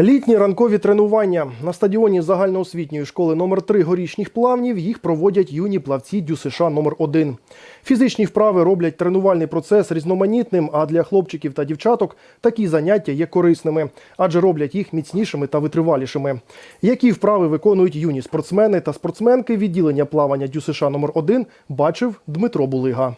Літні ранкові тренування на стадіоні загальноосвітньої школи номер 3 горішніх плавнів їх проводять юні плавці ДЮСШ номер 1 Фізичні вправи роблять тренувальний процес різноманітним, а для хлопчиків та дівчаток такі заняття є корисними, адже роблять їх міцнішими та витривалішими. Які вправи виконують юні спортсмени та спортсменки відділення плавання ДЮСШ номер 1 бачив Дмитро Булига.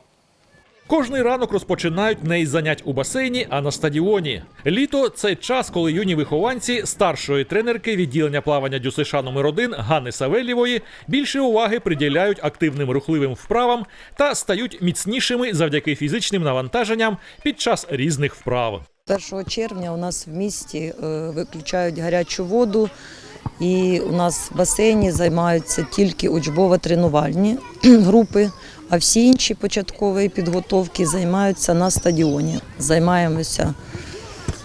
Кожний ранок розпочинають не із занять у басейні, а на стадіоні. Літо це час, коли юні вихованці старшої тренерки відділення плавання ДЮСШ номер 1 Ганни Савельєвої більше уваги приділяють активним рухливим вправам та стають міцнішими завдяки фізичним навантаженням під час різних вправ. 1 червня у нас в місті е, виключають гарячу воду, і у нас в басейні займаються тільки учбово-тренувальні групи, а всі інші початкові підготовки займаються на стадіоні. Займаємося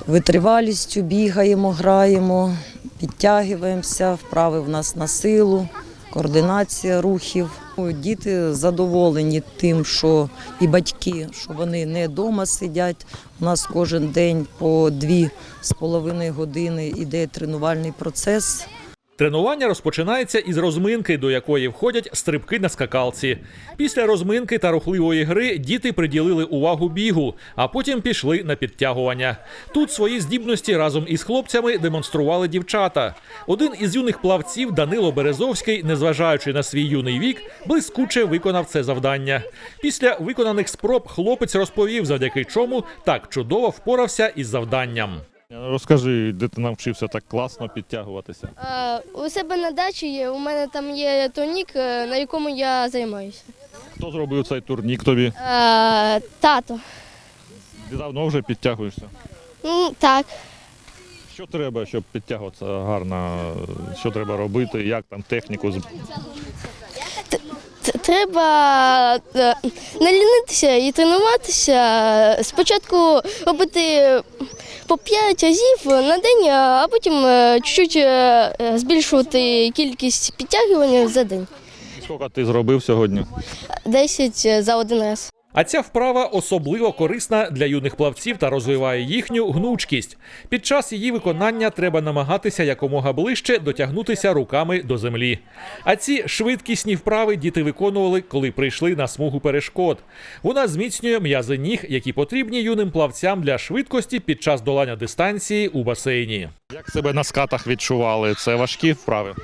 витривалістю, бігаємо, граємо, підтягуємося, вправи в нас на силу, координація рухів. Діти задоволені тим, що і батьки, що вони не вдома сидять. У нас кожен день по дві з половиною години йде тренувальний процес. Тренування розпочинається із розминки, до якої входять стрибки на скакалці. Після розминки та рухливої гри діти приділили увагу бігу, а потім пішли на підтягування. Тут свої здібності разом із хлопцями демонстрували дівчата. Один із юних плавців Данило Березовський, незважаючи на свій юний вік, блискуче виконав це завдання. Після виконаних спроб хлопець розповів, завдяки чому так чудово впорався із завданням. Розкажи, де ти навчився так класно підтягуватися. А, у себе на дачі є, у мене там є турнік, е, на якому я займаюся. Хто зробив цей турнік тобі? А, тато. Ти давно вже підтягуєшся. Ну, так. Що треба, щоб підтягуватися гарно? Що треба робити? Як там техніку? з- Т- Треба е, не лінитися і тренуватися. Спочатку робити по 5 разів на день, а потім е, чуть-чуть е, збільшувати кількість підтягувань за день. Скільки ти зробив сьогодні? 10 за один раз. А ця вправа особливо корисна для юних плавців та розвиває їхню гнучкість. Під час її виконання треба намагатися якомога ближче дотягнутися руками до землі. А ці швидкісні вправи діти виконували, коли прийшли на смугу перешкод. Вона зміцнює м'язи ніг, які потрібні юним плавцям для швидкості під час долання дистанції у басейні. Як себе на скатах відчували? Це важкі вправи?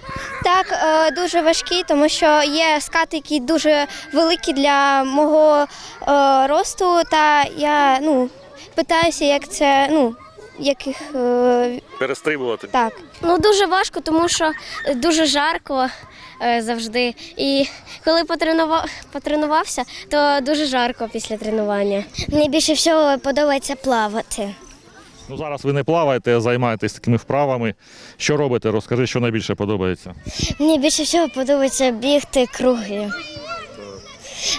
Так, е, дуже важкі, тому що є скати, які дуже великі для мого е, росту, та я ну, питаюся, як це, ну, як їх е, Перестрибувати. так. Ну дуже важко, тому що дуже жарко завжди. І коли потренува... потренувався, то дуже жарко після тренування. Мені більше всього подобається плавати. Ну зараз ви не плаваєте, а займаєтесь такими вправами. Що робите? Розкажи, що найбільше подобається. Мені більше всього подобається бігти круги.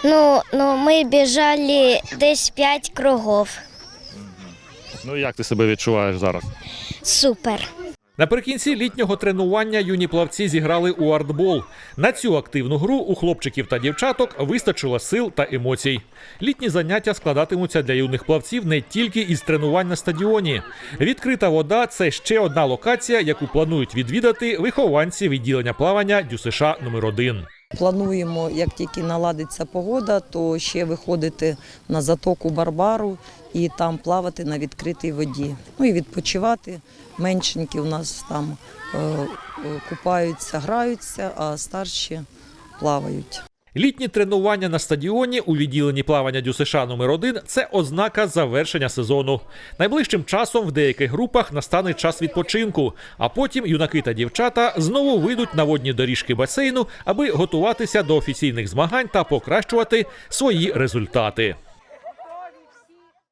Ну, ну, ми біжали десь 5 кругов. Ну і як ти себе відчуваєш зараз? Супер. Наприкінці літнього тренування юні плавці зіграли у артбол. На цю активну гру у хлопчиків та дівчаток вистачило сил та емоцій. Літні заняття складатимуться для юних плавців не тільки із тренувань на стадіоні. Відкрита вода це ще одна локація, яку планують відвідати вихованці відділення плавання ДЮСШ номер 1 Плануємо, як тільки наладиться погода, то ще виходити на затоку Барбару і там плавати на відкритій воді. Ну і відпочивати. Меншенькі у нас там е, е, купаються, граються, а старші плавають. Літні тренування на стадіоні у відділенні плавання ДЮСШ номер 1 це ознака завершення сезону. Найближчим часом в деяких групах настане час відпочинку, а потім юнаки та дівчата знову вийдуть на водні доріжки басейну, аби готуватися до офіційних змагань та покращувати свої результати.